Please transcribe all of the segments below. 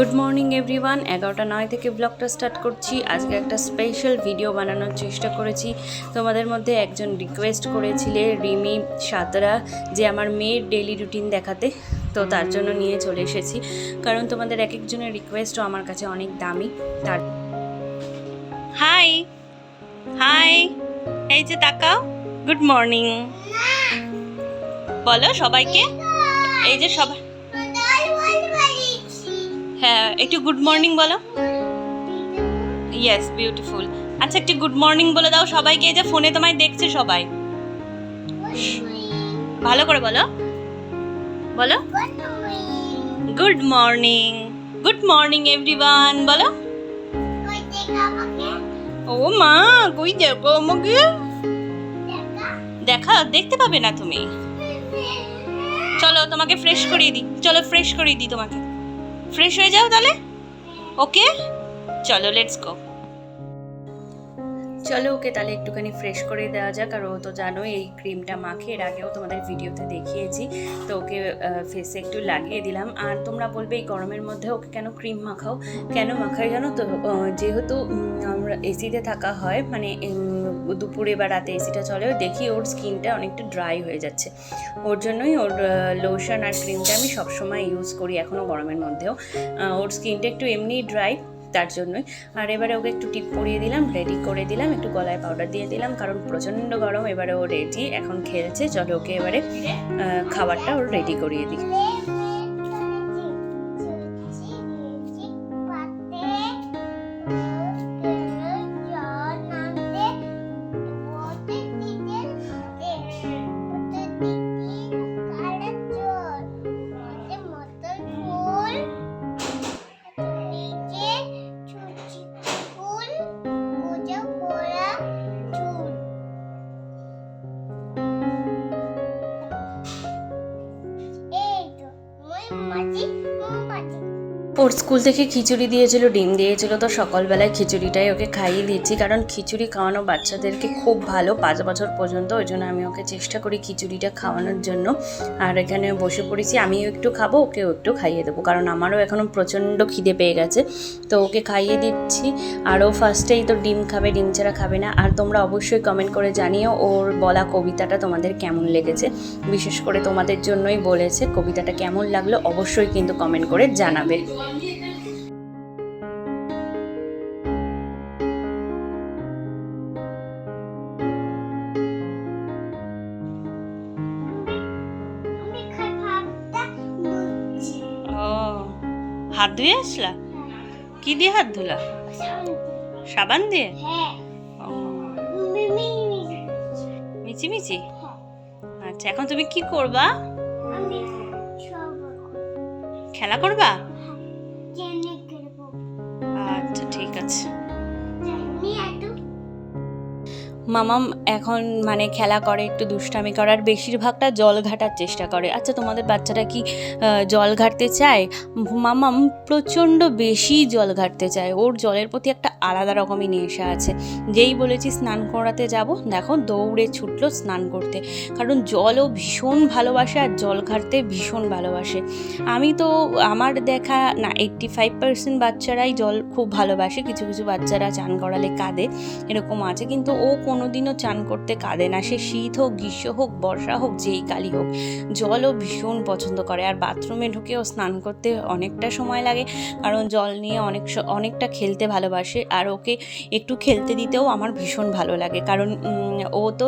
Good morning everyone এগারোটা নয় থেকে ব্লগটা স্টার্ট করছি। আজকে একটা স্পেশাল ভিডিও বানানোর চেষ্টা করেছি। তোমাদের মধ্যে একজন রিকোয়েস্ট করেছিলে, রিমি সাতরা, যে আমার মেয়ের ডেলি রুটিন দেখাতে। তো তার জন্য নিয়ে চলে এসেছি। কারণ তোমাদের এক একজনের রিকোয়েস্টও আমার কাছে অনেক দামি। তার হাই হাই এই যে তাকাও। গুড মর্নিং বলো সবাইকে। এই যে সবাই হ্যাঁ একটু গুড মর্নিং বলো। ইয়েস বিউটিফুল আচ্ছা একটু গুড মর্নিং বলে দাও সবাইকে যে ফোনে তোমায় দেখছে সবাই। ভালো করে বলো। বলো। Good morning good morning everyone বলো। ও মা, কই দেখো আমাকে? দেখা, দেখতে পাবে না তুমি। চলো, তোমাকে ফ্রেশ করিয়ে দিই। চলো ফ্রেশ করিয়ে দিই তোমাকে। ফ্রেশ হয়ে যাও তাহলে? ওকে চলো লেটস গো চলো, ওকে তাহলে একটুখানি ফ্রেশ করে দেওয়া যাক। আর ও তো জানোই, এই ক্রিমটা মাখে এর আগেও তোমাদের ভিডিওতে দেখিয়েছি। তো ওকে ফেসে একটু লাগিয়ে দিলাম। আর তোমরা বলবে, এই গরমের মধ্যে ওকে কেন ক্রিম মাখাও? কেন মাখাই জানো তো? যেহেতু আমরা এসিতে থাকা হয় মানে দুপুরে বা রাতে এসিটা চলে দেখি ওর স্কিনটা অনেকটা ড্রাই হয়ে যাচ্ছে। ওর জন্যই ওর লোশন আর ক্রিমটা আমি সবসময় ইউজ করি এখনও গরমের মধ্যেও। ওর স্কিনটা একটু এমনি ড্রাই তার জন্যই। আর এবারে ওকে একটু টিপ পরিয়ে দিলাম রেডি করে দিলাম, একটু গলায় পাউডার দিয়ে দিলাম, কারণ প্রচণ্ড গরম, এবারে ও রেডি এখন খেলছে, চলো ওকে এবারে খাবারটা ওর রেডি করিয়ে দিই। 뭐지? 뭐지? ওর স্কুল থেকে খিচুড়ি দিয়েছিল, ডিম দিয়েছিল তো সকালবেলায় খিচুড়িটাই ওকে খাইয়ে দিচ্ছি। কারণ খিচুড়ি খাওয়ানো বাচ্চাদেরকে খুব ভালো, পাঁচ বছর পর্যন্ত, ওই জন্য আমি ওকে চেষ্টা করি খিচুড়িটা খাওয়ানোর জন্য। আর এখানে বসে পড়েছি, আমিও একটু খাব, ওকেও একটু খাইয়ে দেবো। কারণ আমারও এখনও প্রচণ্ড খিদে পেয়ে গেছে। তো ওকে খাইয়ে দিচ্ছি। আর ও ফার্স্টেই তো ডিম খাবে, ডিম ছাড়া খাবে না। আর তোমরা অবশ্যই কমেন্ট করে জানিও ওর বলা কবিতাটা তোমাদের কেমন লেগেছে। বিশেষ করে তোমাদের জন্যই বলেছে, কবিতাটা কেমন লাগল অবশ্যই কিন্তু কমেন্ট করে জানাবে। হাত ধুয়ে আসলা? কি দিয়ে হাত ধুলা? সাবান দিয়ে? হ্যাঁ মিচি মিচি আচ্ছা এখন তুমি কি করবা? খেলা করবা? আচ্ছা ঠিক আছে। মামাম এখন মানে খেলা করে, একটু দুষ্টামি করে, আর বেশিরভাগটা জল ঘাটার চেষ্টা করে। আচ্ছা তোমাদের বাচ্চারা কি জল ঘাটতে চায়? মামাম প্রচণ্ড বেশি জল ঘাটতে চায়। ওর জলের প্রতি একটা আলাদা রকমই নেশা আছে। যেই বলেছি স্নান করাতে যাব, দেখো দৌড়ে ছুটলো স্নান করতে। কারণ জলও ভীষণ ভালোবাসে আর জল ঘাটতে ভীষণ ভালোবাসে। আমি তো, আমার দেখা না এইট্টি ফাইভ পার্সেন্ট বাচ্চারাই জল খুব ভালোবাসে। কিছু কিছু বাচ্চারা চান করালে কাঁদে, এরকম আছে। কিন্তু ও কোনোদিনও চান করতে কাঁদে না। সে শীত হোক, গ্রীষ্ম হোক, বর্ষা হোক, যেই কালি হোক, জলও ভীষণ পছন্দ করে। আর বাথরুমে ঢুকেও স্নান করতে অনেকটা সময় লাগে, কারণ জল নিয়ে অনেক অনেকটা খেলতে ভালোবাসে। আর ওকে একটু খেলতে দিতেও আমার ভীষণ ভালো লাগে। কারণ ও তো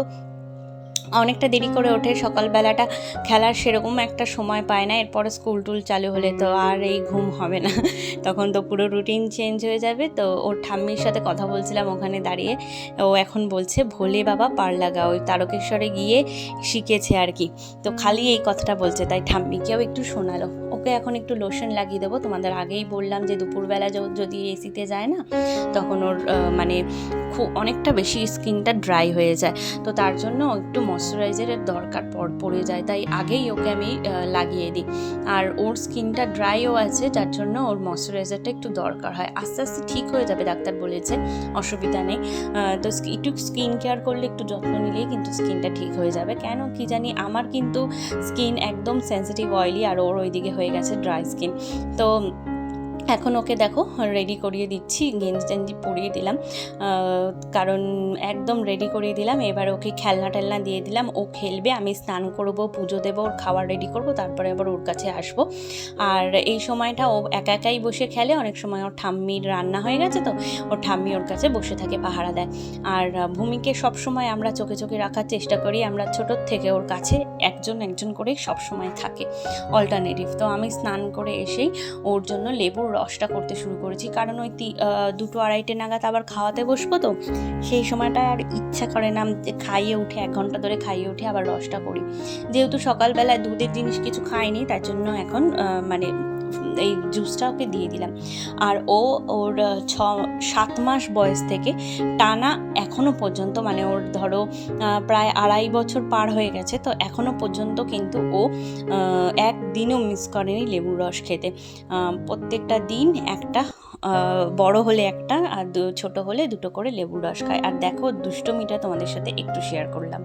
অনেকটা দেরি করে ওঠে। সকালবেলাটা খেলার সেরকম একটা সময় পায় না। এরপরে স্কুল টুল চালু হলে তো আর এই ঘুম হবে না। তখন তো পুরো রুটিন চেঞ্জ হয়ে যাবে। তো ওর ঠাম্মির সাথে কথা বলছিলাম ওখানে দাঁড়িয়ে। ও এখন বলছে, ভোলে বাবা পার লাগা ওই তারকেশ্বরে গিয়ে শিখেছে আর কি। তো খালি এই কথাটা বলছে। তাই ঠাম্মিকেও একটু শোনালো। ওকে এখন একটু লোশন লাগিয়ে দেবো। তোমাদের আগেই বললাম যে, দুপুরবেলা যদি এসিতে যায় না, তখন ওর মানে খুব অনেকটা বেশি স্কিনটা ড্রাই হয়ে যায়। তো তার জন্য একটু ময়শ্চারাইজারের দরকার পড়- পড়ে যায়, তাই আগেই ওকে আমি লাগিয়ে দিই। আর ওর স্কিনটা ড্রাইও আছে, যার জন্য ওর ময়শ্চারাইজারটা একটু দরকার হয়। আস্তে আস্তে ঠিক হয়ে যাবে, ডাক্তার বলেছে, অসুবিধা নেই। তো একটু স্কিন কেয়ার করলে একটু যত্ন নিলেই কিন্তু স্কিনটা ঠিক হয়ে যাবে। কেন কি জানি, আমার কিন্তু স্কিন একদম সেন্সিটিভ, অয়েলি, আর ওর ওইদিকে হয়ে গেছে ড্রাই স্কিন। তো এখন ওকে দেখো রেডি করিয়ে দিচ্ছি, গেঞ্জি টেঞ্জি পরিয়ে দিলাম। কারণ একদম রেডি করিয়ে দিলাম, এবার ওকে খেলনা টেলনা দিয়ে দিলাম। ও খেলবে, আমি স্নান করব, পুজো দেবো, ওর খাবার রেডি করব, তারপরে আবার ওর কাছে আসব। আর এই সময়টা ও একা একাই বসে খেলে, অনেক সময় ওর ঠাম্মির রান্না হয়ে গেছে তো, ওর ঠাম্মি ওর কাছে বসে থাকে পাহারা দেয়। আর ভূমিকে সবসময় আমরা চোখে চোখে রাখার চেষ্টা করি, আমরা ছোটোর থেকে ওর কাছে একজন একজন করেই সবসময় থাকে অল্টারনেটিভ তো আমি স্নান করে এসেই ওর জন্য লেবুর রসটা করতে শুরু করেছি। কারণ ওই দুটো আড়াইটে নাগাদ আবার খাওয়াতে বসবো তো, সেই সময়টা আর ইচ্ছা করে না খাইয়ে উঠে এক ঘণ্টা ধরে খাইয়ে উঠে আবার রসটা করি। যেহেতু সকালবেলায় দুধের জিনিস কিছু খাইনি, তার জন্য এখন মানে এই জুসটা ওকে দিয়ে দিলাম। আর ও ওর ছ, সাত মাস বয়স থেকে টানা এখনও পর্যন্ত মানে ওর ধরো প্রায় আড়াই বছর পার হয়ে গেছে, তো এখনও পর্যন্ত কিন্তু ও একদিনও মিস করেনি লেবুর রস খেতে। প্রত্যেকটা দিন একটা বড় হলে একটা, আর ছোট হলে দুটো করে লেবুর রস খায়। আর দেখো, দুষ্টমিটা তোমাদের সাথে একটু শেয়ার করলাম।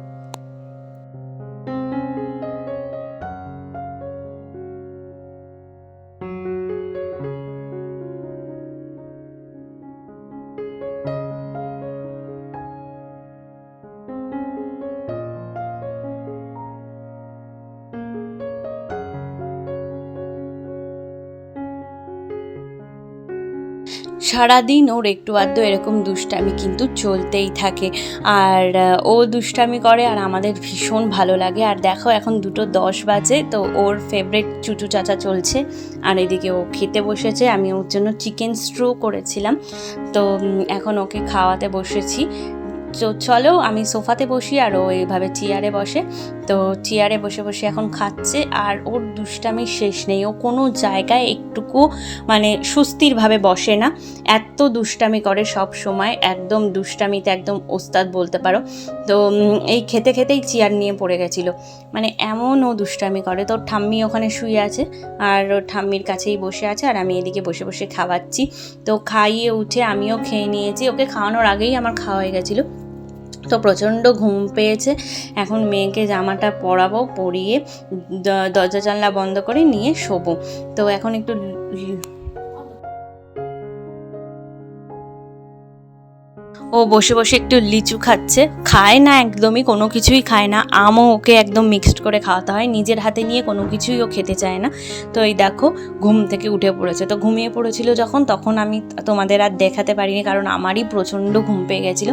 সারাদিন ওর একটু আধ এরকম দুষ্টামি কিন্তু চলতেই থাকে। আর ও দুষ্টামি করে আর আমাদের ভীষণ ভালো লাগে। আর দেখো এখন দুটো দশ বাজে, তো ওর ফেভারিট চুচু চাচা চলছে। আর এদিকে ও খেতে বসেছে, আমি ওর জন্য চিকেন স্ট্রো করেছিলাম। তো এখন ওকে খাওয়াতে বসেছি। তো চলো আমি সোফাতে বসি আর ও এইভাবে চেয়ারে বসে। তো চেয়ারে বসে বসে এখন খাচ্ছে আর ওর দুষ্টামি শেষ নেই। ও কোনো জায়গায় একটুকু মানে সুস্থিরভাবে বসে না। এত দুষ্টামি করে সব সময়। একদম দুষ্টামিতে একদম ওস্তাদ বলতে পারো। তো এই খেতে খেতেই চেয়ার নিয়ে পড়ে গেছিল। মানে এমন ও দুষ্টামি করে। তো ঠাম্মি ওখানে শুয়ে আছে আর ঠাম্মির কাছেই বসে আছে আর আমি এদিকে বসে বসে খাওয়াচ্ছি। তো খাইয়ে উঠে আমিও খেয়ে নিয়েছি। ওকে খাওয়ানোর আগেই আমার খাওয়া হয়ে গেছিল। তো প্রচণ্ড ঘুম পেয়েছে। এখন মেয়েকে জামাটা পরাবো পরিয়ে দরজা জানলা বন্ধ করে নিয়ে শোবো। তো এখন একটু ও বসে বসে একটু লিচু খাচ্ছে। খায় না একদমই, কোনো কিছুই খায় না। আমও ওকে একদম মিক্সড করে খাওয়াতে হয়। নিজের হাতে নিয়ে কোনো কিছুই ও খেতে চায় না। তো এই দেখো, ঘুম থেকে উঠে পড়েছে। তো ঘুমিয়ে পড়েছিল যখন, তখন আমি তোমাদের আর দেখাতে পারিনি, কারণ আমারই প্রচণ্ড ঘুম পেয়ে গেছিল।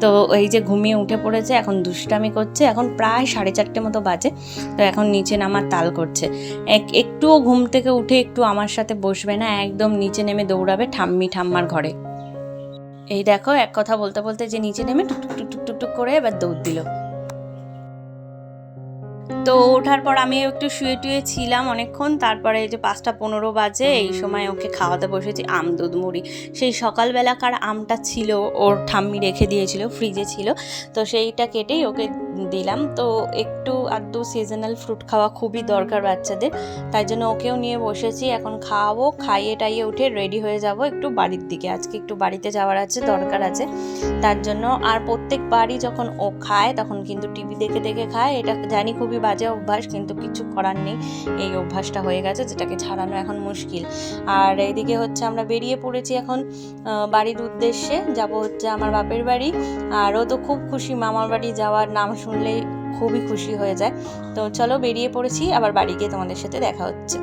তো এই যে ঘুমিয়ে উঠে পড়েছে, এখন দুষ্টামি করছে। এখন প্রায় সাড়ে চারটে মতো বাজে। তো এখন নিচে নামার তাল করছে। এক, একটুও ঘুম থেকে উঠে একটু আমার সাথে বসবে না, একদম নিচে নেমে দৌড়াবে ঠাম্মি ঠাম্মার ঘরে। এই দেখো এক কথা বলতে বলতে যে নিচে নেমে টুক টুক টুক টুক টুক করে এবার দৌড় দিল। তো ওঠার পর আমি একটু শুয়ে টুয়ে ছিলাম অনেকক্ষণ। তারপরে এই যে পাঁচটা পনেরো বাজে, এই সময় ওকে খাওয়াতে বসেছি, আম, দুধ, মুড়ি। সেই সকালবেলাকার আমটা ছিল, ওর ঠাম্মি রেখে দিয়েছিল ফ্রিজে ছিল। তো সেইটা কেটেই ওকে দিলাম। তো একটু আধটু সিজনাল ফ্রুট খাওয়া খুবই দরকার বাচ্চাদের। তাই জন্য ওকেও নিয়ে বসেছি। এখন খাওয়াবো, খাইয়ে টাইয়ে উঠে রেডি হয়ে যাব একটু বাড়ির দিকে। আজকে একটু বাড়িতে যাওয়ার আছে, দরকার আছে। তার জন্য আর প্রত্যেকবারই যখন ও খায়, তখন কিন্তু টিভি দেখে দেখে খায়। এটা জানি খুবই বাজে অভ্যাস, কিন্তু কিছু করার নেই। এই অভ্যাসটা হয়ে গেছে, যেটাকে ছাড়ানো এখন মুশকিল। আর এইদিকে হচ্ছে আমরা বেরিয়ে পড়েছি এখন বাড়ির উদ্দেশ্যে। যাব হচ্ছে আমার বাপের বাড়ি। আর ও তো খুব খুশি, মামার বাড়ি যাওয়ার নাম শুনলেই খুবই খুশি হয়ে যায়। তো চলো বেরিয়ে পড়েছি, আবার বাড়ি গিয়ে তোমাদের সাথে দেখা হচ্ছে।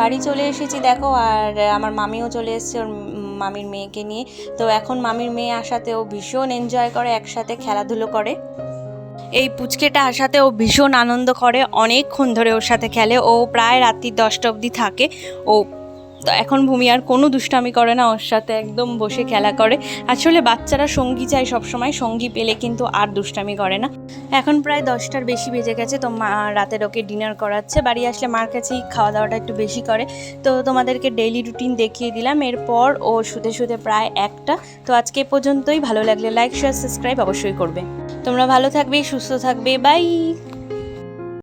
বাড়ি চলে এসেছি, দেখো, আর আমার মামিও চলে এসেছে, ওর মামির মেয়েকে নিয়ে। তো এখন মামির মেয়ে আসাতে ও ভীষণ এনজয় করে, একসাথে খেলাধুলো করে। এই পুচকেটা আসাতে ও ভীষণ আনন্দ করে, অনেকক্ষণ ধরে ওর সাথে খেলে। ও প্রায় রাত্রি দশটা অবধি থাকে। ও তো এখন ভূমি আর কোনো দুষ্টামি করে না, ওর সাথে একদম বসে খেলা করে। আসলে বাচ্চারা সঙ্গী চায় সবসময়, সঙ্গী পেলে কিন্তু আর দুষ্টামি করে না। এখন প্রায় দশটার বেশি বেজে গেছে, তো মা রাতের ওকে ডিনার করাচ্ছে। বাড়ি আসলে মার কাছেই খাওয়া দাওয়াটা একটু বেশি করে। তো তোমাদেরকে ডেইলি রুটিন দেখিয়ে দিলাম। এরপর ও শুতে শুতে প্রায় একটা। তো আজকে পর্যন্তই। ভালো লাগলে লাইক শেয়ার সাবস্ক্রাইব অবশ্যই করবে। তোমরা ভালো থাকবে, সুস্থ থাকবে। বাই